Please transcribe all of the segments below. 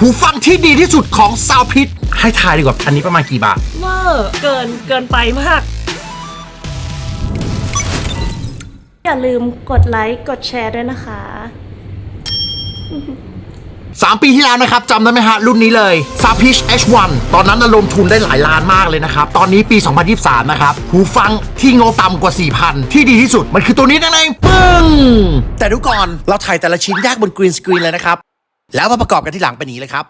หูฟังที่ดีที่สุดของซาวพิ t ให้ทายดีกว่า อันนี้ประมาณกี่บาท เวอร์เกินเกินไปมาก อย่าลืมกดไลค์กดแชร์ด้วยนะคะ 3 ปีที่แล้วนะครับจำได้ไหมฮะ รุ่นนี้เลย s a p i s h H1 ตอนนั้นระดมทุนได้หลายล้านมากเลยนะครับ ตอนนี้ปี 2023 นะครับ หูฟังที่งบต่ำกว่า 4,000 ที่ดีที่สุด มันคือตัวนี้นั่นเองปึ้ง แต่ดูก่อน เราถ่ายแต่ละชิ้นแยกบนกรีนสกรีนเลยนะครับ แล้วมาประกอบกันที่หลังเป็นอย่างนี้เลยครับ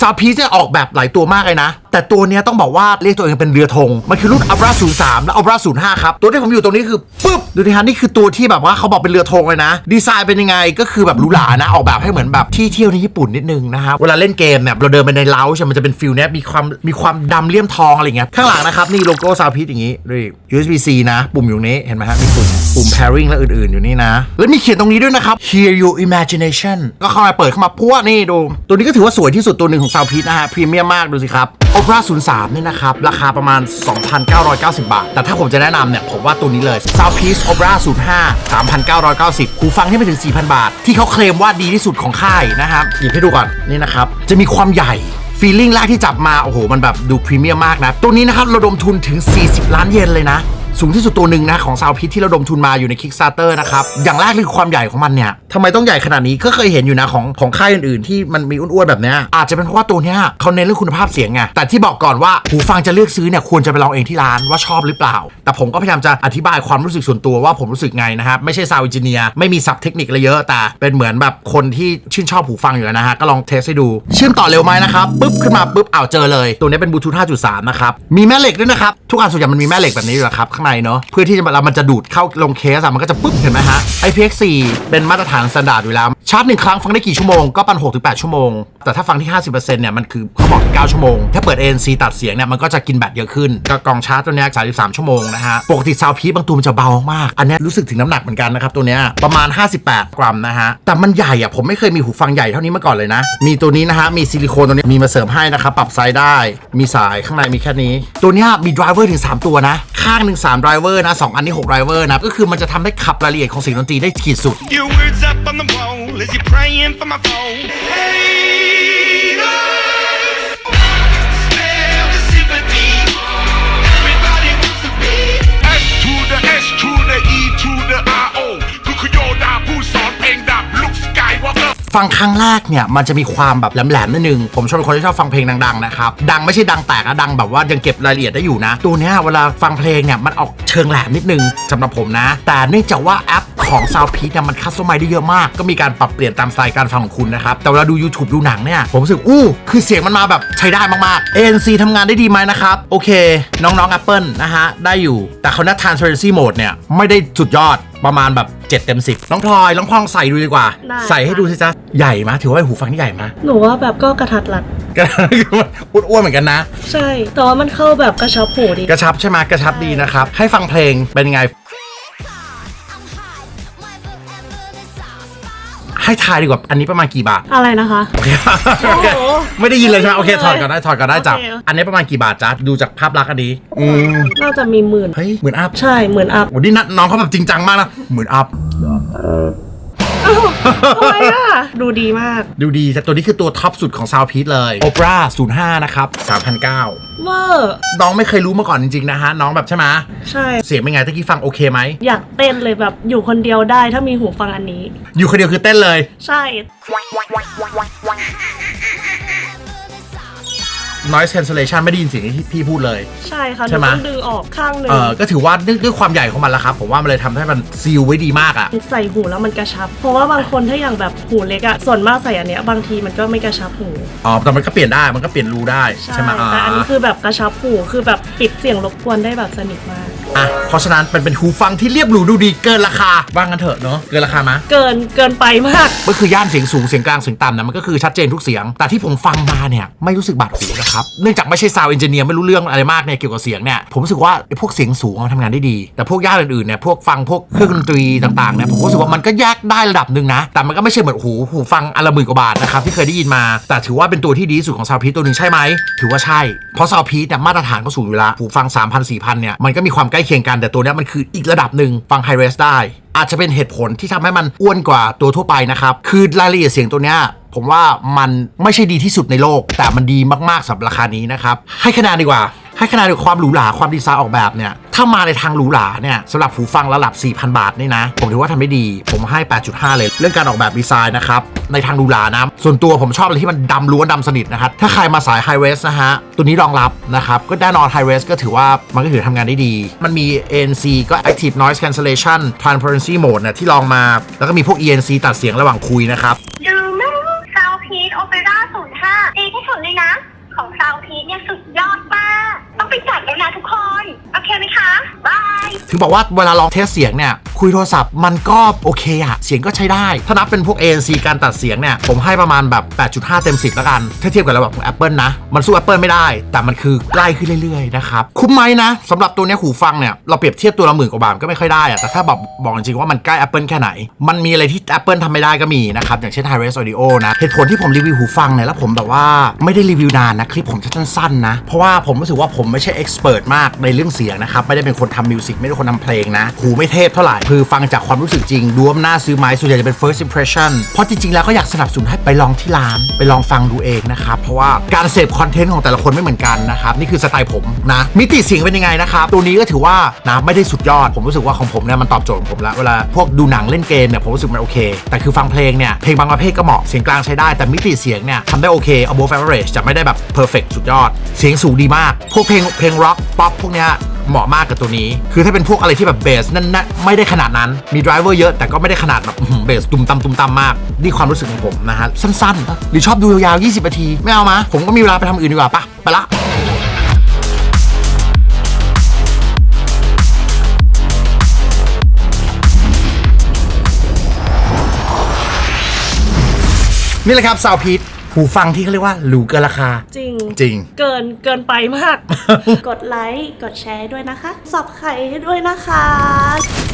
ซาพีจะออกแบบหลายตัวมากเลยนะ แต่ตัวเนี้ยต้องบอกว่าเรียกตัวเองเป็นเรือธงมันคือรุ่นอัลรา03และอัลรา05ครับตัวที่ผมอยู่ตรงนี้คือปุ๊บดูดิฮะนี่คือตัวที่แบบว่าเขาบอกเป็นเรือธงเลยนะ ดีไซน์เป็นยังไงก็คือแบบหรูหรานะ ออกแบบให้เหมือนแบบที่เที่ยวในญี่ปุ่นนิดนึงนะครับเวลาเล่นเกมเนี่ยเราเดินไปในเล้าใช่ไหมมันจะเป็นฟิลเนี้ยมีความมีความดำเลี่ยมทองอะไรเงี้ยข้างหลังนะครับนี่โลโก้ซาพีอย่างนี้ด้วย USB-C นะปุ่มอยู่นี้เห็นไหมฮะมีปุ่มปุ่ม pairing และอื่นๆอยู่นี่นะ แล้วมีเขียนตรงนี้ด้วยนะครับ Hear your imagination ก็เข้ามาเปิดเข้ามาพัวนี่ดู ตัวนี้ก็ถือว่าสวยที่สุดตัวหนึ่งของซาวพีนะฮะพรีเมียมมากดูสิครับ Opera 03เนี่ยนะครับ ราคาประมาณ 2,990 บาท แต่ถ้าผมจะแนะนำเนี่ย ผมว่าตัวนี้เลย Soundpiece Opera 05 3,990หูฟังที่ไม่ถึง 4,000 บาท ที่เขาเคลมว่าดีที่สุดของค่ายนะครับหยิบให้ดูก่อนนี่นะครับจะมีความใหญ่ฟีลลิ่งแรกที่จับมาโอ้โหมันแบบดูพรีเมียมมากนะตัวนี้นะครับระดมทุนถึง 40 ล้านเยนเลยนะสูงที่สุดตัวหนึ่งนะของซาวพิทที่ระดมทุนมาอยู่ใน Kickstarter นะครับอย่างแรกคือความใหญ่ของมันเนี่ย ทำไมต้องใหญ่ขนาดนี้ก็เคยเห็นอยู่นะของของค่ายอื่นๆ ที่มันมีอ้วนๆแบบเนี้ยอาจจะเป็นเพราะว่าตัวเนี้ยเขาเน้นเรื่องคุณภาพเสียงไงแต่ที่บอกก่อนว่าหูฟังจะเลือกซื้อเนี่ยควรจะไปลองเองที่ร้านว่าชอบหรือเปล่า แต่ผมก็พยายามจะอธิบายความรู้สึกส่วนตัวว่าผมรู้สึกไงนะครับไม่ใช่ซาวิจิเนียไม่มีศัพท์เทคนิคอะไรเยอะแต่เป็นเหมือนแบบคนที่ชื่นชอบหูฟังอยู่แล้วนะฮะก็ลองเทสให้ดูเชื่อมต่อเร็วไหมนะครับปุ๊บขึ้นมาปุ๊บอ้าวเจอเลย ตัวนี้เป็นบลูทูธ5.3นะครับมีแม่เหล็กด้วยนะครับทุกอันส่วนใหญ่มันมีแม่เหล็กแบบนี้อยู่แล้วครับข้างในเนาะเพื่อที่จะเวลามันจะดูดเข้าลงเคสอะมันก็จะปุ๊บเห็นไหมฮะ IPX4 เป็นมาตรฐานสแตนดาร์ดอยู่แล้วชาร์จหนึ่งครั้งฟังได้กี่ชั่วโมงก็ปัน6ถึง8ชั่วโมง แต่ถ้าฟังที่ 50%เนี่ยมันคือเขาบอก9ชั่วโมง ถ้าเปิด ANC ตัดเสียงเนี่ยมันก็จะกินแบตเยอะขึ้นก็กองชาร์จตัวเนี้ย33 ชั่วโมงนะฮะ ปกติซาวพีบางตัวมันจะเบามาก อันนี้รู้สึกถึงน้ำหนักเหมือนกันนะครับตัวเนี้ยประมาณ 58 กรัมนะฮะ แต่มันใหญ่อะผมไม่เคยมีหูฟังใหญ่เท่านี้มาก่อนเลยนะ มีตัวนี้นะฮะ มีซิลิโคนตัวนี้มีมาเสริมให้นะครับปรับไซส์ได้ มีสายข้างในมีแค่นี้ ตัวเนี้ยมีดรเวอร์ถึง 3 ตัวนะข้างหนึ่ง3ดรเวอร์นะสองอันนี้6ดรเวอร์นะก็คือมันจะทำให้ขับรายละเอียดของเสียงดนตรีได้ขีดสุด Your words up on the wall as you're praying for my phone. Haters, ฟังครั้งแรกเนี่ยมันจะมีความแบบแหลมๆนิดนึง ผมชอบเป็นคนที่ชอบฟังเพลงดังๆนะครับ ดังไม่ใช่ดังแตกนะดังแบบว่ายังเก็บรายละเอียดได้อยู่นะ ตัวเนี้ยเวลาฟังเพลงเนี่ยมันออกเชิงแหลมนิดนึงสำหรับผมนะ แต่เนื่องจากว่าแอปของ Soundpeak เนี่ยมันคัสตอมไมได้เยอะมากก็มีการปรับเปลี่ยนตามสไตล์การฟังของคุณนะครับ แต่เวลาดู YouTube ดูหนังเนี่ย ผมรู้สึก อู้ คือเสียงมันมาแบบใช้ได้มากๆ ANC ทำงานได้ดีไหมนะครับ โอเค น้องๆ Apple นะฮะ ได้อยู่แต่เขาหน้า transparency mode เนี่ย ไม่ได้สุดยอด ประมาณแบบ7เต็ม10น้องพลอยน้องพลองใส่ดูดีกว่า ได้ใส่ให้ค่ะ ดูสิจ๊ะใหญ่มะถือว่าเป็นหูฟังที่ใหญ่มะ หนูว่าแบบก็กระทัดรัด ก็อ้วนๆเหมือนกันนะ ใช่แต่ว่ามันเข้าแบบกระชับหูดี กระชับใช่ไหมกระชับดีนะครับ ให้ฟังเพลงเป็นยังไง ให้ทายดีกว่าอันนี้ประมาณกี่บาท อะไรนะคะ โอเคโอ้โหไม่ได้ยินเลยใช่ไหมโอเคไม่ได้ถอดยินเลยก่อนได้ถอดก่อนได้จับ โอเค อันนี้ประมาณกี่บาทจ๊ะดูจากภาพลักษณ์อันนี้อืมน่าจะมีหมื่น เฮ้ยหมื่นอัพใช่หมื่นอัพโอ้นี่นัดน้องเขาแบบจริงจังมากนะหมื่นอัพ อะไรอะ ดูดีมาก ดูดีแต่ตัวนี้คือตัวท็อปสุดของซาวพี e เลย Opera 05 นะครับ3,900เวอร์น้องไม่เคยรู้มาก่อนจริง ๆ นะฮะ น้องแบบใช่ไหมใช่ เสียงเป็นไงตะกี้ฟังโอเคไหม อยากเต้นเลยแบบอยู่คนเดียวได้ถ้ามีหูฟังอันนี้ อยู่คนเดียวคือเต้นเลย ใช่ noise cancellation ไม่ได้ยินเสียงที่พี่พูดเลย ใช่ค่ะหใช่นูไหม ต้องดึงออกข้างหนึ่งเออก็ถือว่าด้วยด้วยความใหญ่ของมันละครับ ผมว่ามันเลยทำให้มันซีลไว้ดีมากอะ ใส่หูแล้วมันกระชับ เพราะว่าบางคนถ้าอย่างแบบหูเล็กอะส่วนมากใส่อันเนี้ยบางทีมันก็ไม่กระชับหูอ๋อแต่มันก็เปลี่ยนได้มันก็เปลี่ยนรูได้ใช่ใช่ไหมอ่าแต่อันนี้คือแบบกระชับหูคือแบบปิดเสียงรบกวนได้แบบสนิทมาก อะ เพราะฉะนั้นเป็นเป็นหูฟังที่เรียบหรูดูดีเกินราคาว่างันเถอะเนาะเกินราคามะ เกินเกินไปมาก ก็คือย่านเสียงสูงเสียงกลางเสียงต่ำนะมันก็คือชัดเจนทุกเสียง แต่ที่ผมฟังมาเนี่ยไม่รู้สึกบาดหูนะครับครับเนื่องจากไม่ใช่ซาวเอนจิเนียร์ไม่รู้เรื่องอะไรมากเนี่ยเกี่ยวกับเสียงเนี่ยผมรู้สึกว่าไอ้พวกเสียงสูงมันทำงานได้ดี แต่พวกย่านอื่นๆเนี่ยพวกฟังพวกเครื่องดนตรีต่างๆเนี่ยผมรู้สึกว่ามันก็แยกได้ระดับหนึ่งนะ แต่มันก็ไม่ใช่เหมือนหูหูฟังอันละหมื่นกว่าบาทนะครับที่เคยได้ยินมา แต่ถือว่าเป็นตัวที่ดีที่สุดของซาวพีตัวหนึ่งใช่ไหมถือว่าใช่เพราะซาวพีเนี่ยมาตรฐานก็สูงอยู่แล้วหูฟัง3,000 4,000เนี่ยมันก็มีความใกล้เคียงกันแต่ตัวนี้มันคืออีกระดับหนึ่งฟังไฮเรสได้ อาจจะเป็นเหตุผลที่ทำให้มันอ้วนกว่าตัวทั่วไปนะครับ คือรายละเอียดเสียงตัวนี้ผมว่ามันไม่ใช่ดีที่สุดในโลก แต่มันดีมากๆสำหรับราคานี้นะครับให้คะแนนดีกว่าให้คะแนนด้วยความหรูหราความดีไซน์ออกแบบเนี่ย ถ้ามาในทางหรูหราเนี่ยสำหรับหูฟังระดับ 4,000 บาทนี่นะ ผมถือว่าทำได้ดี ผมให้ 8.5 เลย เรื่องการออกแบบดีไซน์นะครับ ในทางหรูหรานะ ส่วนตัวผมชอบอะไรที่มันดำล้วนดำสนิทนะครับ ถ้าใครมาสายไฮเรสนะฮะ ตัวนี้รองรับนะครับ ก็แน่นอนไฮเรสก็ถือว่ามันก็ถือทำงานได้ดี มันมี ANC ก็ Active Noise Cancellation Transparency Mode นะที่ลองมา แล้วก็มีพวก ENC ตัดเสียงระหว่างคุยนะครับดูมั้งซาวพีทโอเปร่าศูนย์ห้าดีที่สุดเลยนะ ของซาวพีทเนี่ยสุดยอดมากต้องไปจัดแล้วนะทุกคน โอเคไหมคะบายถึงบอกว่าเวลาลองเทสเสียงเนี่ย คุยโทรศัพท์มันก็โอเคอะเสียงก็ใช้ได้ ถ้านับเป็นพวก ANC การตัดเสียงเนี่ย ผมให้ประมาณแบบ 8.5 เต็ม 10 แล้วกัน ถ้าเทียบกับระบบของ Apple นะ มันสู้ Apple ไม่ได้ แต่มันคือใกล้ขึ้นเรื่อย ๆ นะครับ คุ้มไหมนะสำหรับตัวนี้หูฟังเนี่ย เราเปรียบเทียบตัวละหมื่นกว่าบาทก็ไม่ค่อยได้อะแต่ถ้าแบบบอกจริงๆว่ามันใกล้ Apple แค่ไหน มันมีอะไรที่ Apple ทำไม่ได้ก็มีนะครับอย่างเช่น Hi-Res Audio นะเหตุผลที่ผมรีวิวหูฟังเนี่ยแล้วผมแบบว่าไม่ได้รีวิวนานนะคลิปผมจะสั้นๆนะเพราะว่าผมรู้สึกว่าผมไม่ใช่เอ็กซ์เพรสมากในเรื่องเสียงนะครับไม่ได้เป็นคนทำมิวสิกไม่ได้คนทำเพลงนะหูไม่เทพเท่าไหร่คือฟังจากความรู้สึกจริงดูว่าน่าซื้อไหมส่วนใหญ่จะเป็น first impression เพราะจริงๆแล้วก็อยากสนับสนุนให้ไปลองที่ร้าน ไปลองฟังดูเองนะครับเพราะว่าการเสพคอนเทนต์ของแต่ละคนไม่เหมือนกันนะครับนี่คือสไตล์ผมนะมิติเสียงเป็นยังไงนะครับตัวนี้ก็ถือว่านะไม่ได้สุดยอด ผมรู้สึกว่าของผมเนี่ยมันตอบโจทย์ของผมล้วเวลาพวกดูหนังเล่นเกมเนี่ยผมรู้สึกมันโอเค แต่คือฟังเพลงเนี่ยเพลงบางประเภทก็เหมาะเสียงกลางใช้ได้แต่มิติเสียงเนี่ยทำได้โอเค above average จะไม่ได้แบบ perfect สุดยอด เสียงสูงดีมาก พวกเพลงเพลงร็อกป๊อปพวกเนี้ย เหมาะมากกับตัวนี้ คือถ้าเป็นพวกอะไรที่แบบเบสนั่นนะไม่ได้ขนาดนั้น มีไดรเวอร์เยอะ แต่ก็ไม่ได้ขนาดแบบเบสตุ่มตำตุ่มตำมาก นี่ความรู้สึกของผมนะฮะ สั้นๆ หรือชอบดูยาวๆ 20 นาที ไม่เอามา ผมก็มีเวลาไปทำอื่นดีกว่าปะไปละนี่แหละครับซาวพีท หูฟังที่เขาเรียกว่าหรูเกินราคา จริง จริง เกินเกินไปมาก กดไลค์ กดแชร์ให้ด้วยนะคะสับไข่ให้ด้วยนะคะ